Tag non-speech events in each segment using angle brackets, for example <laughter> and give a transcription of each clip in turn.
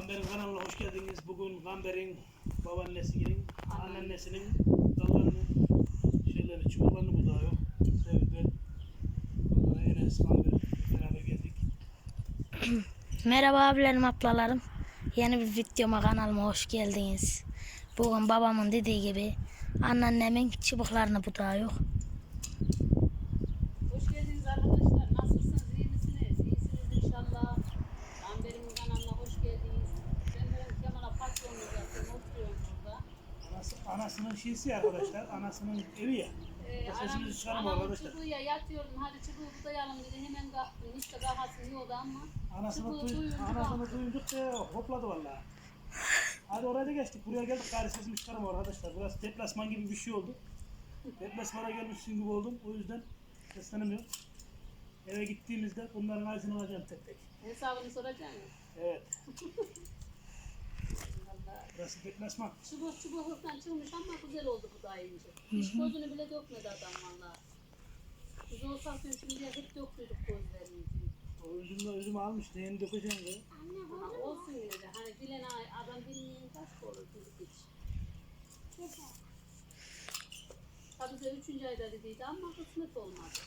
Gamber'in kanalına hoş geldiniz. Bugün Gamber'in babaannesinin, anneannesinin dallarını, şeyleri, çubuklarını budağıyor. Sevdi ben. Onlara Enes, Gamber beraber geldik. Merhaba abilerim, ablalarım. Yeni bir videoma kanalıma hoş geldiniz. Bugün babamın dediği gibi anneannemin çubuklarını budağıyor. Hoş geldiniz arkadaşlar. Nasılsınız? İyi misiniz? İyisiniz inşallah. Amber'imin kanalına hoş geldiniz. Ben de Kemal'a patronluk yapıyorum. Oturuyorum burada. Anası, anasının şeysi arkadaşlar, anasının evi ya. Ee, Sesimizi anam, çıkarma anam arkadaşlar. çubuğuya yatıyorum. Hadi çubuğu budayalım dedi. Hemen kalktım. Hiç de kafası yiyordu ama. Anasını, Çubuğu duy, duyunca anasını duyunca da hopladı vallahi. Hadi oraya da geçtik. Buraya geldik. Gari sesimi çıkarma arkadaşlar. Burası deplasman gibi bir şey oldu. Deplasmana gelmişsin gibi oldum. O yüzden seslenemiyorum. Eve gittiğimizde bunların ayrısını alacağım tek tek. Hesabını soracak mısın? Evet. <laughs> Burası deplasman. Çubuk çubuk hırttan çıkmış ama güzel oldu bu da ince. Hiç gözünü bile dökmedi adam valla. Biz olsaydı şimdiye hep döktüydük gözlerini. O üzümle üzümü almış. Neyini dökeceğim diye. Ama olsun yine de hani bilen adam bilmeyen kaç olur çocuk hiç. Tabii de üçüncü ayda dediydi ama kısmet olmadı.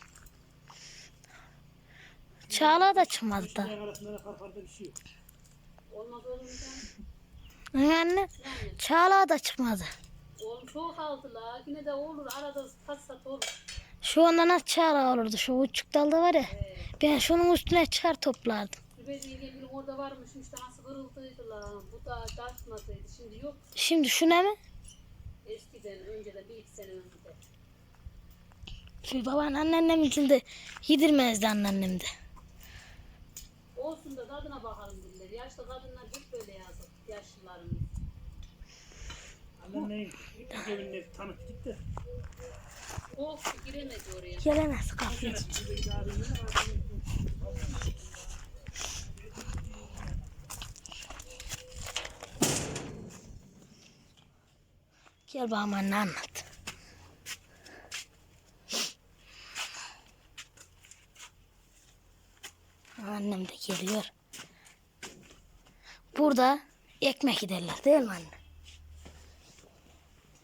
Çağla da çıkmadı da. Üçüncü arasında da farfarda bir şey yok. Olmaz olur mu canım? Yani Çağla da çıkmadı. oğlum çok aldılar. Yine de olur arada tatsat olur. Şu anda nasıl Çağla olurdu? Şu uçuk dalda var ya. Ee, Ben şunun üstüne çıkar toplardım. Zübeyde orada varmış işte nasıl kırıldıydılar. Bu da taşmasaydı. Şimdi yok. Şimdi şu ne mi? Eskiden önce de bir iki sene önce. Şu baban anneannemin de yedirmezdi anneannem de. Olsun da tadına bakalım diller. Yaşlı kadınlar hep böyle yazık. Yaşlılarımız. Annen neyin? İlk evinde tanıttık da. O giremedi oraya. Gelemez kapıyı. Gel bana anne anlat. Annem de geliyor. Burada ekmek giderler değil mi anne?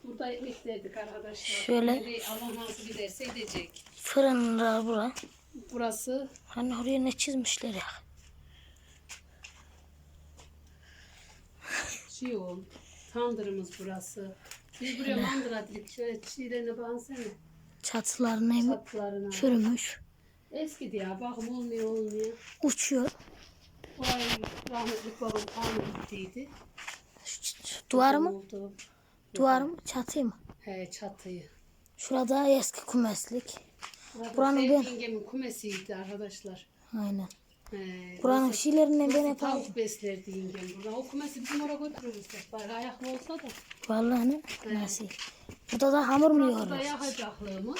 Burada ekmek verdik arkadaşlar. Şöyle. Şimdi Allah nasıl giderse edecek. Fırınlar bura. Burası Hani oraya ne çizmişler ya. şey o. Tandırımız burası. Biz buraya mandıra dedik. Şöyle çiğlerine baksana. Çatılar ne Çatlarına. çürümüş. Eski ya. Bakım olmuyor olmuyor. Uçuyor. Bu ay rahmetli babam kanı gittiydi. Şu, mı? Oldu. Duvar mı? Çatı mı? He çatıyı. Şurada eski kumeslik. Burada Buranın ben- yengemin kumesiydi arkadaşlar. Aynen. He, Buranın şeylerinden ben hep aldım. Tavuk beslerdi yengem burada. O kumesi bizim oraya götürürüz. Bari ayaklı olsa da. Vallahi ne? Nasıl? Burada da hamur mu Burada yoğuruyor? yakacaklığımız.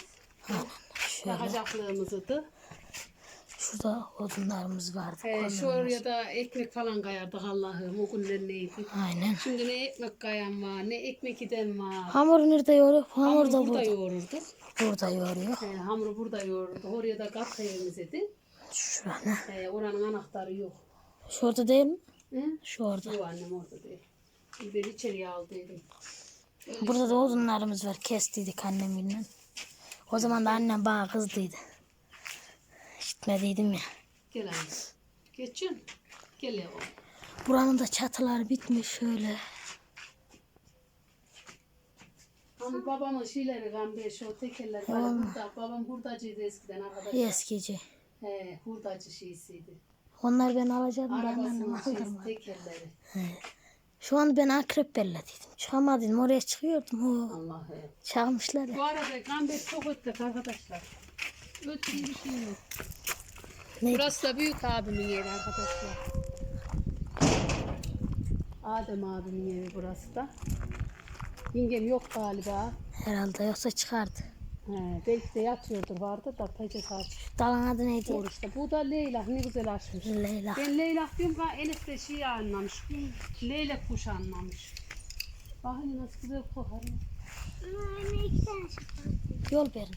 Şöyle. Yakacaklığımızdı. Şurada odunlarımız vardı. He, şu oraya da ekmek falan kayardık Allah'ım. O günler neydi? Aynen. Şimdi ne ekmek kayan var, ne ekmek giden var. Hamur nerede yoğuruyor? Hamur Hamuru da burada burada. yoğururduk. Burada yoğuruyor. He, hamuru burada yoğururduk. Oraya da kat yerimiz idi. Şurada. He, oranın anahtarı yok. Şurada değil mi? He? Şu orada. Yok annem orada değil. Bir içeriye aldıydım. Burada da odunlarımız var. Kestiydik annemle. O zaman da annem bana kızdıydı. İşitmediydim ya. Gel anne. Geçin. Gel yavrum. Buranın da çatıları bitmiş şöyle. Ama babamın şeyleri gambe şu tekerler var. Burada, babam hurdacıydı eskiden arkadaşlar. Eskici. He, hurdacı şeysiydi. Onlar ben alacaktım Arabasının şeysi, tekerleri. Şu an ben akrep bellediydim. Çıkamadım oraya çıkıyordum. O Allah'ım. çalmışlar. Bu arada gambe çok öttek arkadaşlar. Öttiği bir şey yok. Ne? Burası da büyük abimin yeri arkadaşlar. Adem abimin yeri burası da. Yengem yok galiba. Herhalde yoksa çıkardı. He, belki de yatıyordur vardı da pece aç. Dalın adı neydi? Oruçta. Bu da Leyla ne güzel açmış. Leyla. Ben Leyla diyorum ha Enes de şey anlamış. Leylek kuşu anlamış. Bakın nasıl güzel kokar. Yol verin.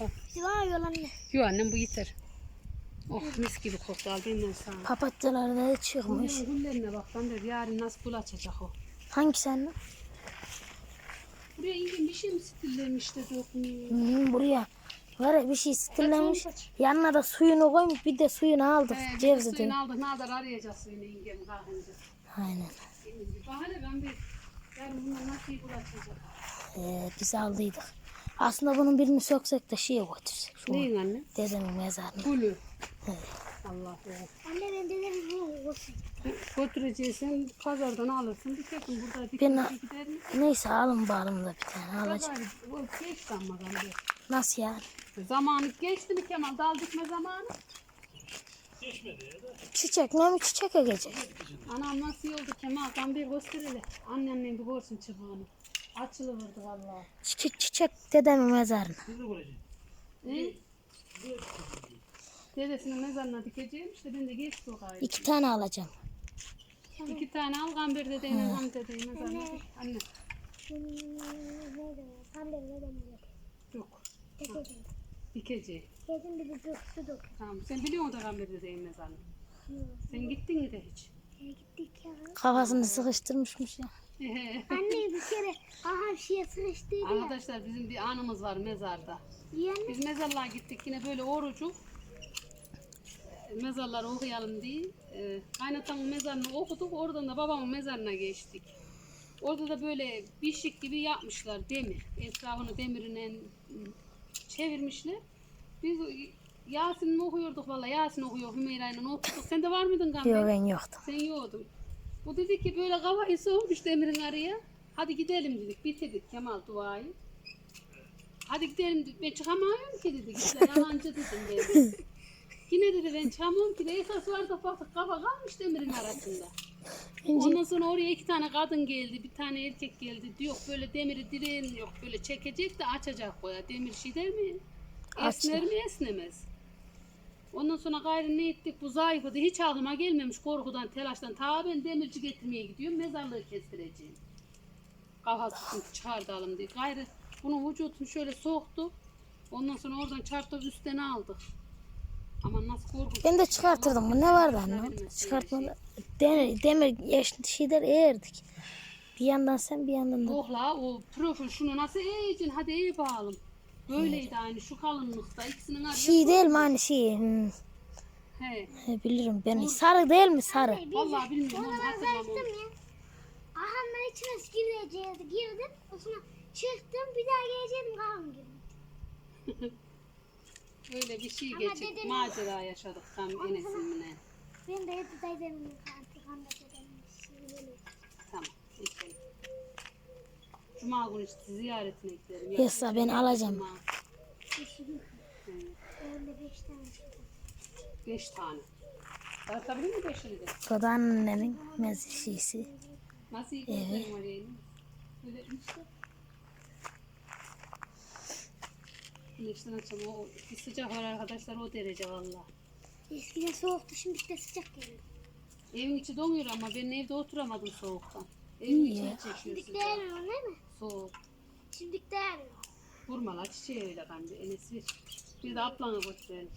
Bak. Var yol anne. Yok annem bu yeter. Oh mis gibi koktu al benden sağ ol. Papatyalar da çıkmış. Bunların güllerine bak ben de yarın nasıl gül açacak o. Hangisi anne? Buraya ingin bir şey mi stillemiş de dokunuyor. Hmm, buraya. Var ya bir şey stillenmiş. Yanına da suyunu koymuş. Bir de suyunu aldık. He, de. suyunu aldık. Ne kadar arayacağız suyunu ingem kalkınca. Aynen. Bahane ben bir yarın bundan nasıl gül açacak. Ee, biz aldıydık. Aslında bunun birini söksek de şeye götürsek. Şu Neyin anne? dedemin mezarına. Gülü. Evet. Allah be. Anne ben dedemin bunu olsun. Götüreceksin, pazardan alırsın, dikersin burada Ben- dikersin gider mi? Neyse alın bağlım da bir tane alacağım. Geçti ama ben de. Nasıl yani? Zamanı geçti mi Kemal? Dal dikme zamanı. Geçmedi ya da. Çiçek ne mi çiçek ekecek? Anam nasıl oldu Kemal? Ben bir göster hele. Annenle bir görsün çubuğunu. Açılıverdi vallahi. Çiçek, çiçek dedemin mezarına. Dedesinin mezarına dikeceğim işte ben de o gayrı. İki tane alacağım. İki tane al Gamber dedeyle Ham dedeyi mezarına dik. Anne yok. Dikeceği. Dedim bir su dök. Tamam sen biliyor musun da Gamber dedeyin mezarını? Sen gittin mi de hiç? Gittik ya? Kafasını sıkıştırmışmış ya. <laughs> Anne bir kere aha bir şeye sıkıştıydı ya. Arkadaşlar bizim bir anımız var mezarda. Yani Biz mezarlığa gittik yine böyle orucu. Mezarları okuyalım diye. E, kaynatamın mezarını okuduk. Oradan da babamın mezarına geçtik. Orada da böyle bişik gibi yapmışlar demir. Etrafını demirine çevirmişler. Biz Yasin'i okuyorduk valla. Yasin okuyor. Hümeyra'yla okuduk. Sen de var mıydın Gamber? Yok ben yoktum. Sen yoğdun. Bu dedi ki böyle kafayı soğumuş demirin araya. Hadi gidelim dedik. Bitirdik Kemal duayı. Hadi gidelim dedik. Ben çıkamıyorum ki dedi. Gitler yalancı dedim ben. <laughs> Yine dedi ben çıkamıyorum ki de esas var da baktık kafa kalmış demirin arasında. Ondan sonra oraya iki tane kadın geldi, bir tane erkek geldi. Diyor böyle demiri direğin yok böyle çekecek de açacak koya. Demir şey der mi? Esner mi esnemez. Ondan sonra gayrı ne ettik bu zayıfladı. Hiç aklıma gelmemiş korkudan telaştan. Ta ben demirci getirmeye gidiyorum mezarlığı kestireceğim. Kafasını çıkartalım diye. Gayrı bunun vücudunu şöyle soktu. Ondan sonra oradan çarptı üstten aldık. Ama nasıl korkunç. Ben de çıkartırdım. Bu ne vardı anne? Çıkartmadı. Demir, demir yaş şeyler eğerdik. Bir yandan sen bir yandan da. Yok la o profil şunu nasıl eğeceksin hadi eğ bağalım. Böyleydi aynı şu kalınlıkta ikisinin arasında. Şey değil mi hani şey? hmm, He. he, bilirim ben. Sarı değil mi sarı? Vallahi bilmiyorum onu hatırlamam. ya. Ahanın içine gireceğiz. Girdim. O sonra çıktım. Bir daha geleceğim. Kalın gibi. <laughs> Öyle bir şey Ama geçip dedim- macera yaşadık tam Enes'imle. Ben de hep dedemin artık anlatacağım. Şimdi Tamam. geçelim. Cuma günü işte ziyaretine gidelim. Yoksa ben alacağım. Cuma. beş tane şurada. Beş tane. Dağıtabilir mi beşini de? Bu da annemin mezar şeysi. Nasıl gözlerim var yani? Öyle işte. Güneşten açalım. O bir sıcak var arkadaşlar o derece valla. Eskiden soğuktu. Şimdi de sıcak geliyor. Evin içi donuyor ama ben evde oturamadım soğuktan. Evin içine çekiyor Şimdi değil mi? Soğuk. Şimdi değermiyor. Vurma la çiçeği öyle kan bir Enes ver. Bir de ablana götürelim.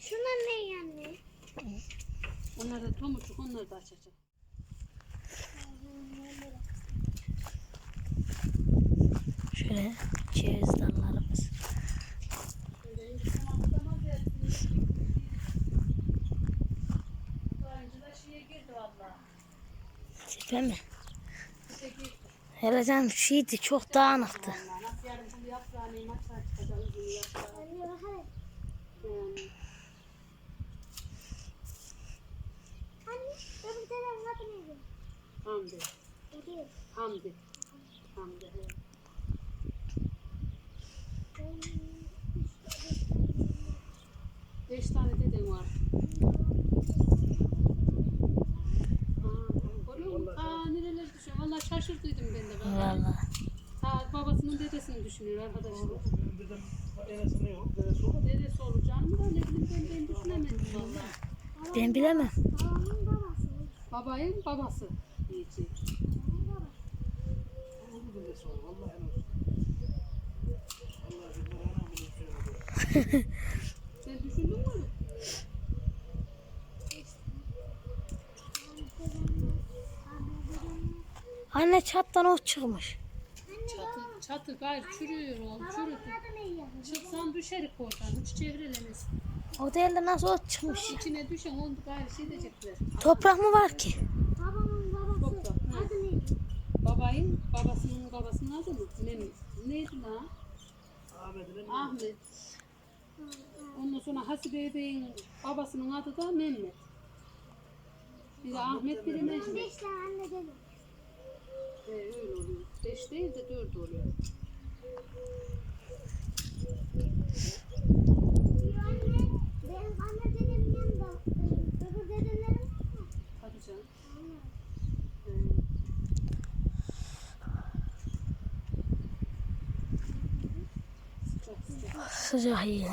Şunlar ne yani? Onlar da tomurcuk onları da açacak. Şöyle ceviz dallarımız. Tipe mi? Hele canım şeydi çok dağınıktı. Nasıl yarın bu yaprağını maçlar çıkacak uzun yaprağı. Anne bakalım. Yani Anne öbür tarafın adı neydi? Hamdi. O değil. Hamdi. Hamdi. he. Beş tane dedem var. Aa, görüyor musun? Aa nereler düşüyor. Valla şaşırdıydım ben de. Ben. Vallahi. Ha, dedesini düşünüyor arkadaşlar. Benim dedem enesinde yok. Dedesi olur. Dedesi olacağını da ne bileyim ben, ben düşünemedim valla. Ben bilemem. Babayın babası diyecek. Şey. Sen düşündün mü? Anne çattan ot çıkmış. Çatı, gayrı çürüyor oğlum çürüdü. Çıksan düşerik oradan hiç çevrelemez. O değil de nasıl ot çıkmış? İçine düşen onu gayrı şey diyecekler. Toprak mı var ki? Babamın babası. Toprak. Ha. Adı neydi? Babayın babasının babasının adı mı? Mehmet. Neydi lan? Ahmet'in en Ahmet. Ondan sonra Hasibe Bey'in babasının adı da Mehmet. Bir de Ahmet Mehmet. Tane anne dedim. Ee, öyle oluyor. Beş değil de dört oluyor. Diyor anne. Benim anne dedemin yanında. e, Öbür dedelerim var mı? Hadi canım. Anne. Ee, sıcak sıcak. Sıcak iyi ya.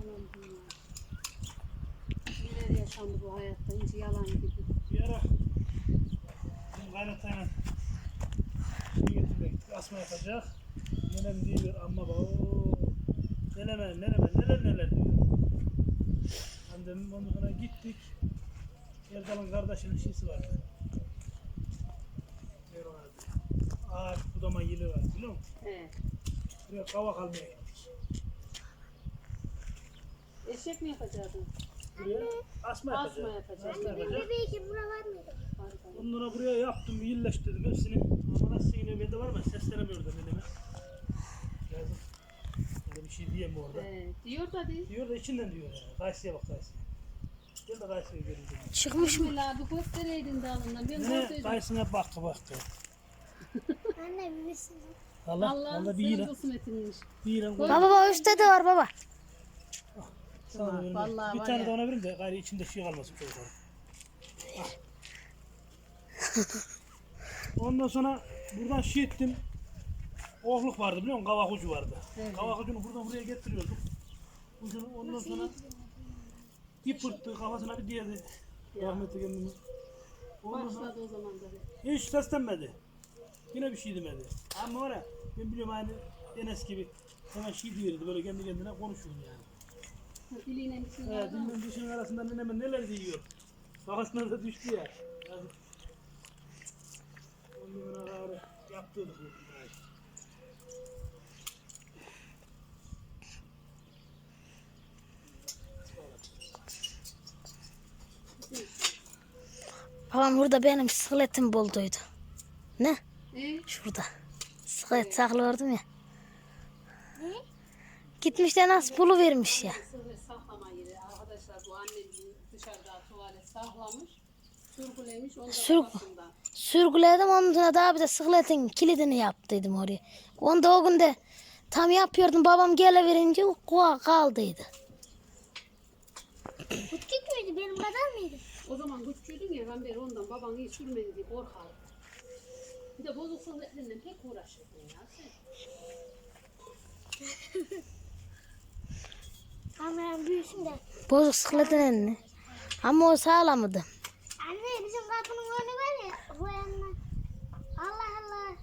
Anam bunlar. Neler yaşandı bu hayatta? Hiç yalan gibi. Bir ara bizim kaynatayla getirmek, asma yapacak. Nenem diyor amma baba ooo. Neneme, neneme, neler neler diyor. Annem ondan sonra gittik. Erdal'ın kardeşinin şeysi vardı. Ne vardı? Ağaç budama yili var biliyor musun? He. Buraya kavak almaya gittik. Eşek mi yapacaktın? Buraya asma yapacak. Asma yapacak. Asma Benim yapacak. bebeği ki bura var mıydı? Onlara buraya yaptım, iyileştirdim hepsini. Ama nasıl yine bende var mı? Seslenemiyor da neneme. Yazık. Öyle bir şey diyeyim bu arada. He. Diyor da değil. Diyor da içinden diyor yani. Kayısıya bak kayısıya. Gel de kayısıya görün. dedi. Çıkmış mı? Bismillah bir göstereydin dalından. Ben Ne gösterdim. kayısına baktı baktı. <laughs> Anne bebesin. Allah, Allah Allah bir senin yine. kısmetinmiş. Bir koy. Baba baba üstte de var baba. Sana verin. vallahi bir var tane ya. de ona verin de gayrı içinde şey kalmasın çocuklar. Ondan sonra buradan şey ettim. Ohluk vardı biliyor musun? Kavak ucu vardı. Evet. Kavak ucunu buradan buraya getiriyorduk. Ucunu ondan sonra bir pırttı kafasına bir diğerdi. Rahmetli kendini. Ondan sonra Başladı o zaman da. hiç seslenmedi. Yine bir şey demedi. Ama var ya ben biliyorum aynı Enes gibi hemen şey diyordu böyle kendi kendine konuşuyor yani. Diliyle bir şey He, var. dinle dişinin arasında neneme neler diyor. Kafasına da düştü ya. Ağrı yaptırdık. Babam burada benim sıkletim bulduydu. Ne? E? Şurada. Sıklet saklıyordum ya. Gitmiş de nasıl buluvermiş ya. Sırrı saklama yeri. Arkadaşlar bu annem dışarıda tuvalet saklamış. Sürgülemiş Sürgü-. Sürgüledim ondan sonra daha bir de sıkletin kilidini yaptıydım oraya. Onda o gün de tam yapıyordum babam geliverince o kuğa kaldıydı. Küçük müydü? Benim kadar mıydı? O zaman küçüğüydün ya ben beri ondan baban iyi sürmedi diye korkardım. Bir de bozuk sınırlarla pek uğraşırdın ya sen. Kameram büyüsün de. Bozuk sıkletin elini. Ama o sağlamdı. Anne bizim kapının önü var ya. Bu yanına. Allah Allah.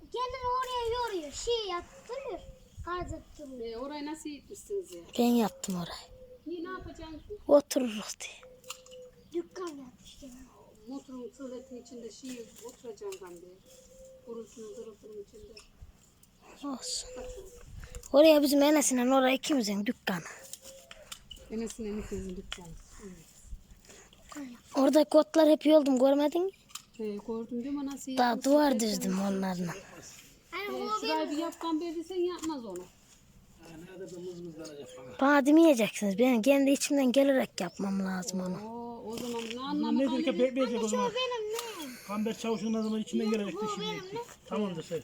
Kendini oraya yoruyor. Şey yaptırıyor. Kazıttırıyor. E, orayı nasıl yitmişsiniz ya? Ben yaptım orayı. Niye ne yapacaksın? Otururuz diye. Dükkan yapmış gene. Motorun sığletin içinde şey oturacağım ben de. Kurusunun zırıltının içinde. Olsun. Oraya bizim Enes'in oraya ikimizin dükkanı. Enes'in enikizin dükkanı. Orada kotlar hep yoldum görmedin mi? E, gördüm değil mi nasıl Daha duvar dizdim onlarla. Hani E, bir yapkan verdiysen yapmaz onu. Bana. Demeyeceksiniz. Ben kendi içimden gelerek yapmam lazım onu. Oo, o zaman ne anlamı ne dedik ya kaldı? bekleyecek o zaman. benim ne? Kamber çavuşun ne zaman içinden gelecek de şimdi. Tamamdır sen.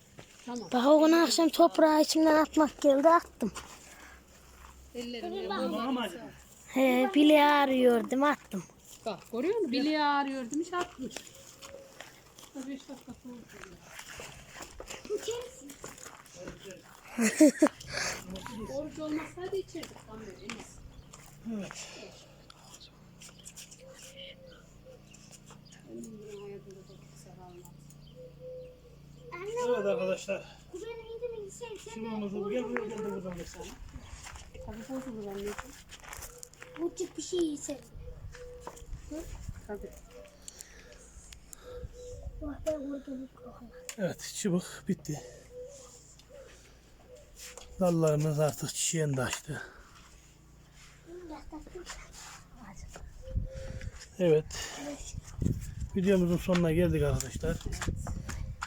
Tamam. Bak o gün akşam toprağı içimden atmak geldi attım. Ellerimle Bana mı? He bile ağrıyordum attım. Bak görüyor musun? Bileği ağrıyor demiş atmış. 5 dakika soğuk. Oruç olmasaydı içerdik tam böyle. Evet. Evet arkadaşlar. Sunumumuzu gel buraya geldi buradan mesela. Tabii bozulur anneciğim. Bu tip bir şey yiyse. Tabii. Evet çubuk bitti. Dallarımız artık çiçeğini de açtı. Evet. Videomuzun sonuna geldik arkadaşlar.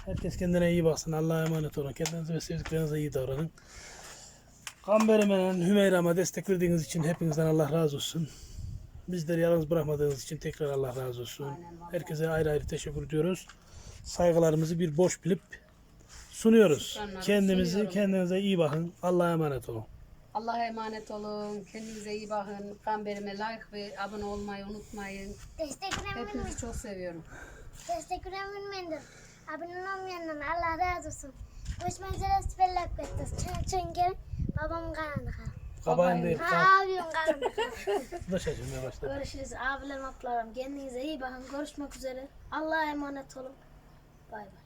Herkes kendine iyi baksın. Allah'a emanet olun. Kendinize ve sevdiklerinize iyi davranın. Kamberime, Hümeyra'ma destek verdiğiniz için hepinizden Allah razı olsun. Bizleri yalnız bırakmadığınız için tekrar Allah razı olsun. Herkese ayrı ayrı teşekkür ediyoruz. Saygılarımızı bir boş bilip sunuyoruz. Kendimizi, sunuyorum. kendinize iyi bakın. Allah'a emanet olun. Allah'a emanet olun. Kendinize iyi bakın. Kamberime like ve abone olmayı unutmayın. Hepinizi çok seviyorum. Desteklemeyin Abone olmayanlar Allah razı olsun. Görüşmek üzere süperler bekliyoruz. Çın çın gelin. Babam karanlık. Kabayın değil. Ha abim karanlık. Da şaşırmaya başladı. Görüşürüz abilerim ablalarım. Kendinize iyi bakın. Görüşmek üzere. Allah'a emanet olun. Bay bay.